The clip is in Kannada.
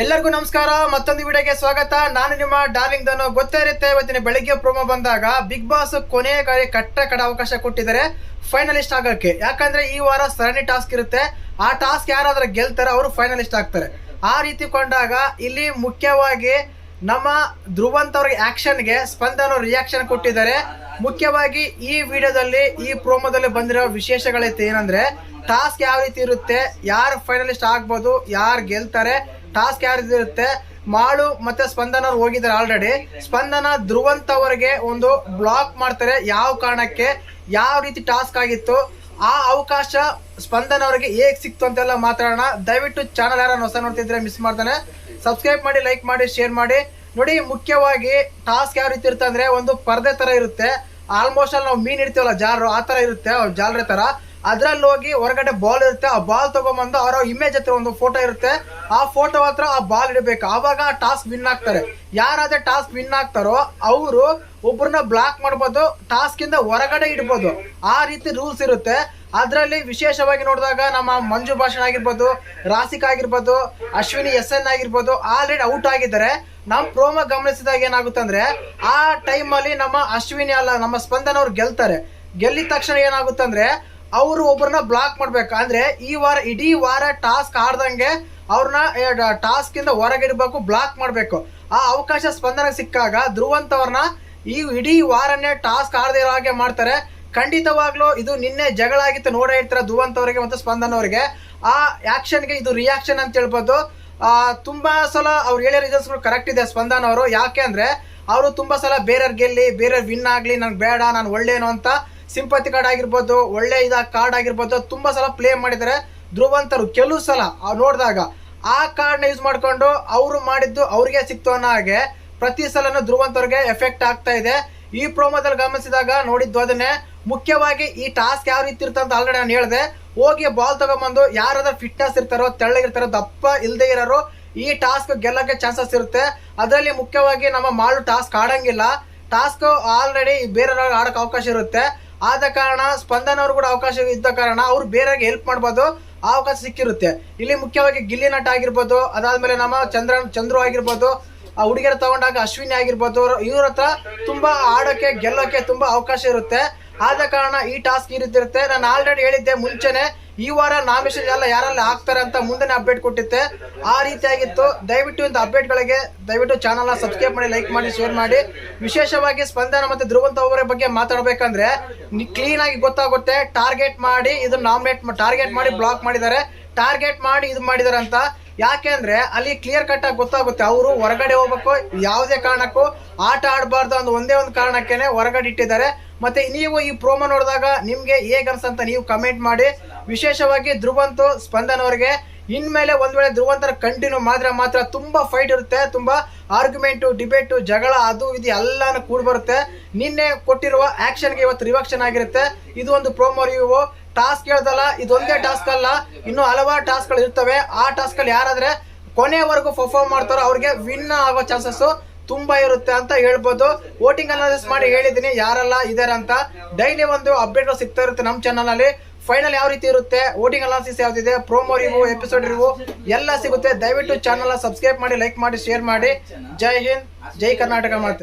ಎಲ್ಲರಿಗೂ ನಮಸ್ಕಾರ. ಮತ್ತೊಂದು ವಿಡಿಯೋಗೆ ಸ್ವಾಗತ. ನಾನು ನಿಮ್ಮ ಡಾರ್ಲಿಂಗ್ ದನು ಗೊತ್ತೇ ಇರುತ್ತೆ, ಇವತ್ತಿನ ಬೆಳಿಗ್ಗೆ ಪ್ರೋಮೋ ಬಂದಾಗ ಬಿಗ್ ಬಾಸ್ ಕೊನೆಯ ಕಾರ್ಯ ಕಟ್ಟ ಕಡ ಅವಕಾಶ ಕೊಟ್ಟಿದ್ದಾರೆ. ಫೈನಲಿಸ್ಟ್ ಆಗೋಕ್ಕೆ. ಯಾಕಂದ್ರೆ ಈ ವಾರ ಸರಣಿ ಟಾಸ್ಕ್ ಇರುತ್ತೆ. ಆ ಟಾಸ್ಕ್ ಯಾರಾದ್ರೂ ಗೆಲ್ತಾರೆ, ಅವರು ಫೈನಲಿಸ್ಟ್ ಆಗ್ತಾರೆ. ಆ ರೀತಿ ಕೊಂಡಾಗ ಇಲ್ಲಿ ಮುಖ್ಯವಾಗಿ ನಮ್ಮ ಧ್ರುವಂತ್ ಅವ್ರಿಗೆ ಆಕ್ಷನ್ಗೆ ಸ್ಪಂದನ ರಿಯಾಕ್ಷನ್ ಕೊಟ್ಟಿದ್ದಾರೆ. ಮುಖ್ಯವಾಗಿ ಈ ವಿಡಿಯೋದಲ್ಲಿ, ಈ ಪ್ರೋಮೋದಲ್ಲಿ ಬಂದಿರೋ ವಿಶೇಷಗಳೈತೆ ಏನಂದ್ರೆ ಟಾಸ್ಕ್ ಯಾವ ರೀತಿ ಇರುತ್ತೆ, ಯಾರು ಫೈನಲಿಸ್ಟ್ ಆಗ್ಬೋದು, ಯಾರು ಗೆಲ್ತಾರೆ ಟಾಸ್ಕ್ ಯಾರಿದಿರುತ್ತೆ ಮಾಳು ಮತ್ತೆ ಸ್ಪಂದನ ಹೋಗಿದ್ದಾರೆ ಆಲ್ರೆಡಿ ಸ್ಪಂದನ ಧ್ರುವಂತ ಅವರಿಗೆ ಒಂದು ಬ್ಲಾಕ್ ಮಾಡ್ತಾರೆ ಯಾವ ಕಾರಣಕ್ಕೆ, ಯಾವ ರೀತಿ ಟಾಸ್ಕ್ ಆಗಿತ್ತು, ಆ ಅವಕಾಶ ಸ್ಪಂದನ ಅವರಿಗೆ ಹೇಗ್ ಸಿಕ್ತು ಅಂತೆಲ್ಲ ಮಾತಾಡೋಣ. ದಯವಿಟ್ಟು ಚಾನಲ್ ಯಾರು ಹೊಸ ನೋಡ್ತಿದ್ರೆ ಮಿಸ್ ಮಾಡ್ತಾನೆ. ಸಬ್ಸ್ಕ್ರೈಬ್ ಮಾಡಿ ಲೈಕ್ ಮಾಡಿ ಶೇರ್ ಮಾಡಿ. ನೋಡಿ, ಮುಖ್ಯವಾಗಿ ಟಾಸ್ಕ್ ಯಾವ ರೀತಿ ಇರುತ್ತೆ ಅಂದ್ರೆ ಒಂದು ಪರ್ದೆ ತರ ಇರುತ್ತೆ. ಆಲ್ಮೋಸ್ಟ್ ಅಲ್ಲಿ ನಾವು ಮೀನ್ ಇಡ್ತೀವಲ್ಲ ಜಾಲರು, ಆ ತರ ಇರುತ್ತೆ ಜಾಲರಿ ತರ. ಅದ್ರಲ್ಲಿ ಹೋಗಿ ಹೊರಗಡೆ ಬಾಲ್ ಇರುತ್ತೆ. ಆ ಬಾಲ್ ತಗೊಂಬಂದು ಅವರ ಇಮೇಜ್ ಹತ್ರ ಒಂದು ಫೋಟೋ ಇರುತ್ತೆ. ಆ ಫೋಟೋ ಹತ್ರ ಆ ಬಾಲ್ ಇಡಬೇಕು. ಆವಾಗ ಆ ಟಾಸ್ಕ್ ವಿನ್ ಆಗ್ತಾರೆ. ಯಾರಾದ್ರೆ ಟಾಸ್ಕ್ ವಿನ್ ಆಗ್ತಾರೋ ಅವರು ಒಬ್ಬರನ್ನ ಬ್ಲಾಕ್ ಮಾಡ್ಬೋದು ಟಾಸ್ಕ್ ಇಂದ ಹೊರಗಡೆ ಇಡ್ಬೋದು. ಆ ರೀತಿ ರೂಲ್ಸ್ ಇರುತ್ತೆ. ಅದರಲ್ಲಿ ವಿಶೇಷವಾಗಿ ನೋಡಿದಾಗ ನಮ್ಮ ಮಂಜು ಭಾಷಣ ಆಗಿರ್ಬೋದು, ರಾಸಿಕ್ ಆಗಿರ್ಬೋದು, ಅಶ್ವಿನಿ ಎಸ್ ಎನ್ ಆಗಿರ್ಬೋದು ಆಲ್ರೆಡಿ ಔಟ್ ಆಗಿದ್ದಾರೆ. ನಮ್ಮ ಪ್ರೋಮೋ ಗಮನಿಸಿದಾಗ ಏನಾಗುತ್ತೆ ಅಂದ್ರೆ ಆ ಟೈಮಲ್ಲಿ ನಮ್ಮ ಅಶ್ವಿನಿ ಅಲ್ಲ, ನಮ್ಮ ಸ್ಪಂದನ ಅವ್ರು ಗೆಲ್ತಾರೆ. ಗೆಲ್ಲಿದ ತಕ್ಷಣ ಏನಾಗುತ್ತೆ ಅಂದ್ರೆ ಅವರು ಒಬ್ಬರನ್ನ ಬ್ಲಾಕ್ ಮಾಡ್ಬೇಕು. ಅಂದ್ರೆ ಈ ವಾರ, ಇಡೀ ವಾರ ಟಾಸ್ಕ್ ಆಡ್ದಂಗೆ ಅವ್ರನ್ನ ಟಾಸ್ಕ್ ಇಂದ ಹೊರಗಿಡ್ಬೇಕು ಬ್ಲಾಕ್ ಮಾಡ್ಬೇಕು. ಆ ಅವಕಾಶ ಸ್ಪಂದನ ಸಿಕ್ಕಾಗ ಧ್ರುವಂತ್ ಅವ್ರನ್ನ ಈ ಇಡೀ ವಾರನೇ ಟಾಸ್ಕ್ ಆಡದೇ ಇರೋ ಹಾಗೆ ಮಾಡ್ತಾರೆ. ಖಂಡಿತವಾಗ್ಲೂ ಇದು ನಿನ್ನೆ ಜಗಳ ಆಗಿತ್ತು ನೋಡೇ ಇರ್ತಾರೆ ಅವರಿಗೆ ಮತ್ತು ಸ್ಪಂದನ ಅವರಿಗೆ. ಆ ಆಕ್ಷನ್ಗೆ ಇದು ರಿಯಾಕ್ಷನ್ ಅಂತ ಹೇಳ್ಬೋದು. ತುಂಬಾ ಸಲ ಅವ್ರು ಹೇಳೋ ರಿಸಲ್ಟ್ಸ್ಗಳು ಕರೆಕ್ಟ್ ಇದೆ ಸ್ಪಂದನ ಅವರು. ಯಾಕೆ ಅಂದ್ರೆ, ಅವರು ತುಂಬಾ ಸಲ ಬೇರೆಯವ್ರು ಗೆಲ್ಲಿ, ಬೇರೆಯವ್ರು ವಿನ್ ಆಗ್ಲಿ ನನ್ಗೆ ಬೇಡ, ನಾನು ಒಳ್ಳೇನು ಅಂತ ಸಿಂಪತಿ ಕಾರ್ಡ್ ಆಗಿರ್ಬೋದು, ಒಳ್ಳೆ ಇದ ಕಾರ್ಡ್ ಆಗಿರ್ಬೋದು, ತುಂಬಾ ಸಲ ಪ್ಲೇ ಮಾಡಿದರೆ. ಧ್ರುವಂತರು ಕೆಲವು ಸಲ ನೋಡಿದಾಗ ಆ ಕಾರ್ಡ್ನ ಯೂಸ್ ಮಾಡ್ಕೊಂಡು ಅವರು ಮಾಡಿದ್ದು ಅವ್ರಿಗೆ ಸಿಕ್ತು ಅನ್ನೋ ಹಾಗೆ ಪ್ರತಿ ಸಲನು ಧ್ರುವಂತವ್ರಿಗೆ ಎಫೆಕ್ಟ್ ಆಗ್ತಾ ಇದೆ. ಈ ಪ್ರೋಮೋದಲ್ಲಿ ಗಮನಿಸಿದಾಗ ನೋಡಿದ್ದು ಅದನ್ನೇ. ಮುಖ್ಯವಾಗಿ ಈ ಟಾಸ್ಕ್ ಯಾವ ರೀತಿ ಇರುತ್ತೆ ಅಂತ ಆಲ್ರೆಡಿ ನಾನು ಹೇಳಿದೆ. ಹೋಗಿ ಬಾಲ್ ತಗೊಂಬಂದು ಯಾರಾದ್ರೂ ಫಿಟ್ನೆಸ್ ಇರ್ತಾರೋ, ತೆಳ್ಳಗಿರ್ತಾರೋ, ದಪ್ಪ ಇಲ್ಲದೆ ಇರೋರು ಈ ಟಾಸ್ಕ್ ಗೆಲ್ಲಕ್ಕೆ ಚಾನ್ಸಸ್ ಇರುತ್ತೆ. ಅದರಲ್ಲಿ ಮುಖ್ಯವಾಗಿ ನಮ್ಮ ಮಾಡು ಟಾಸ್ಕ್ ಆಡಂಗಿಲ್ಲ. ಟಾಸ್ಕ್ ಆಲ್ರೆಡಿ ಬೇರೆಯವ್ರಿಗೆ ಆಡೋಕೆ ಅವಕಾಶ ಇರುತ್ತೆ. ಆದ ಕಾರಣ ಸ್ಪಂದನ ಅವರು ಕೂಡ ಅವಕಾಶ ಇದ್ದ ಕಾರಣ ಅವ್ರು ಬೇರೆಗೆ ಹೆಲ್ಪ್ ಮಾಡ್ಬೋದು, ಆ ಅವಕಾಶ ಸಿಕ್ಕಿರುತ್ತೆ. ಇಲ್ಲಿ ಮುಖ್ಯವಾಗಿ ಗಿಲ್ಲಿ ನಟ ಆಗಿರ್ಬೋದು, ಅದಾದ್ಮೇಲೆ ನಮ್ಮ ಚಂದ್ರ ಚಂದ್ರು ಆಗಿರ್ಬೋದು, ಆ ಹುಡುಗಿಯರು ತಗೊಂಡಾಗ ಅಶ್ವಿನಿ ಆಗಿರ್ಬೋದು, ಇವ್ರ ಹತ್ರ ತುಂಬಾ ಆಡೋಕೆ, ಗೆಲ್ಲೋಕೆ ತುಂಬಾ ಅವಕಾಶ ಇರುತ್ತೆ. ಆದ ಕಾರಣ ಈ ಟಾಸ್ಕ್ ಇರುತ್ತಿರುತ್ತೆ ರೀತಿ ಇರುತ್ತೆ. ನಾನು ಆಲ್ರೆಡಿ ಹೇಳಿದ್ದೆ ಮುಂಚೆನೆ ಈ ವಾರ ನಾಮಿನೇಷನ್ ಎಲ್ಲ ಯಾರೆಲ್ಲ ಹಾಕ್ತಾರೆ ಅಂತ ಮುಂದೆ ಅಪ್ಡೇಟ್ ಕೊಟ್ಟಿತ್ತೆ ಆ ರೀತಿಯಾಗಿತ್ತು. ದಯವಿಟ್ಟು ಇಂಥ ಅಪ್ಡೇಟ್ಗಳಿಗೆ ದಯವಿಟ್ಟು ಚಾನಲ್ನ ಸಬ್ಸ್ಕ್ರೈಬ್ ಮಾಡಿ ಲೈಕ್ ಮಾಡಿ ಶೇರ್ ಮಾಡಿ. ವಿಶೇಷವಾಗಿ ಸ್ಪಂದನ ಮತ್ತೆ ಧ್ರುವಂತ ಅವರ ಬಗ್ಗೆ ಮಾತಾಡಬೇಕಂದ್ರೆ ಕ್ಲೀನ್ ಆಗಿ ಗೊತ್ತಾಗುತ್ತೆ. ಟಾರ್ಗೆಟ್ ಮಾಡಿ ಇದು ನಾಮಿನೇಟ್ ಟಾರ್ಗೆಟ್ ಮಾಡಿ ಬ್ಲಾಕ್ ಮಾಡಿದ್ದಾರೆ. ಟಾರ್ಗೆಟ್ ಮಾಡಿ ಇದು ಮಾಡಿದ್ದಾರೆ ಅಂತ. ಯಾಕೆ ಅಂದ್ರೆ ಅಲ್ಲಿ ಕ್ಲಿಯರ್ ಕಟ್ ಆಗಿ ಗೊತ್ತಾಗುತ್ತೆ. ಅವರು ಹೊರಗಡೆ ಹೋಗ್ಬೇಕು. ಯಾವುದೇ ಕಾರಣಕ್ಕೂ ಆಟ ಆಡಬಾರ್ದು ಅಂತ ಒಂದೇ ಒಂದು ಕಾರಣಕ್ಕೇನೆ ಹೊರಗಡೆ ಇಟ್ಟಿದ್ದಾರೆ. ಮತ್ತೆ ನೀವು ಈ ಪ್ರೋಮೋ ನೋಡಿದಾಗ ನಿಮ್ಗೆ ಹೇಗ್ ಅನ್ಸಂತ ನೀವು ಕಮೆಂಟ್ ಮಾಡಿ. ವಿಶೇಷವಾಗಿ ಧ್ರುವಂತು ಸ್ಪಂದನ್ ಅವರಿಗೆ ಇನ್ಮೇಲೆ ಒಂದ್ ವೇಳೆ ಧ್ರುವಂತರ ಕಂಟಿನ್ಯೂ ಮಾಡಿದ್ರೆ ಮಾತ್ರ ತುಂಬಾ ಫೈಟ್ ಇರುತ್ತೆ, ತುಂಬಾ ಆರ್ಗ್ಯುಮೆಂಟು ಡಿಬೇಟು ಜಗಳ, ಅದು ಇದು ಎಲ್ಲಾನು ಕೂಡ ಬರುತ್ತೆ. ನಿನ್ನೆ ಕೊಟ್ಟಿರುವ ಆಕ್ಷನ್ಗೆ ಇವತ್ತು ರಿವಕ್ಷನ್ ಆಗಿರುತ್ತೆ. ಇದು ಒಂದು ಪ್ರೋಮೋ ರಿವ್ಯೂ ಟಾಸ್ಕ್ ಹೇಳ್ದಲ್ಲ, ಇದೊಂದೇ ಟಾಸ್ಕ್ ಅಲ್ಲ, ಇನ್ನು ಹಲವಾರು ಟಾಸ್ಕ್ಗಳು ಇರ್ತವೆ. ಆ ಟಾಸ್ಕ್ ಅಲ್ಲಿ ಯಾರಾದ್ರೆ ಕೊನೆವರೆಗೂ ಪರ್ಫಾರ್ಮ್ ಮಾಡ್ತಾರೋ ಅವ್ರಿಗೆ ವಿನ್ ಆಗೋ ಚಾನ್ಸಸ್ ತುಂಬಾ ಇರುತ್ತೆ ಅಂತ ಹೇಳ್ಬೋದು. ವೋಟಿಂಗ್ ಅನಾಲಿಸಿಸ್ ಮಾಡಿ ಹೇಳಿದ್ದೀನಿ, ಯಾರೆಲ್ಲ ಇದಾರೆ ಅಂತ. ಡೈಲಿ ಒಂದು ಅಪ್ಡೇಟ್ ಸಿಗ್ತಾ ಇರುತ್ತೆ ನಮ್ಮ ಚಾನಲ್ ಅಲ್ಲಿ. ಫೈನಲ್ ಯಾವ ರೀತಿ ಇರುತ್ತೆ? ವೋಟಿಂಗ್ ಅನಾಲಿಸಿಸ್ ಯಾವ್ದಿದೆ ಪ್ರೋಮೋ ರಿವ್ಯೂ ಎಪಿಸೋಡ್ ರಿವ್ಯೂ ಎಲ್ಲ ಸಿಗುತ್ತೆ. ದಯವಿಟ್ಟು ಚಾನಲ್ ಸಬ್ಸ್ಕ್ರೈಬ್ ಮಾಡಿ ಲೈಕ್ ಮಾಡಿ ಶೇರ್ ಮಾಡಿ. ಜೈ ಹಿಂದ್, ಜೈ ಕರ್ನಾಟಕ ಮಾತೆ.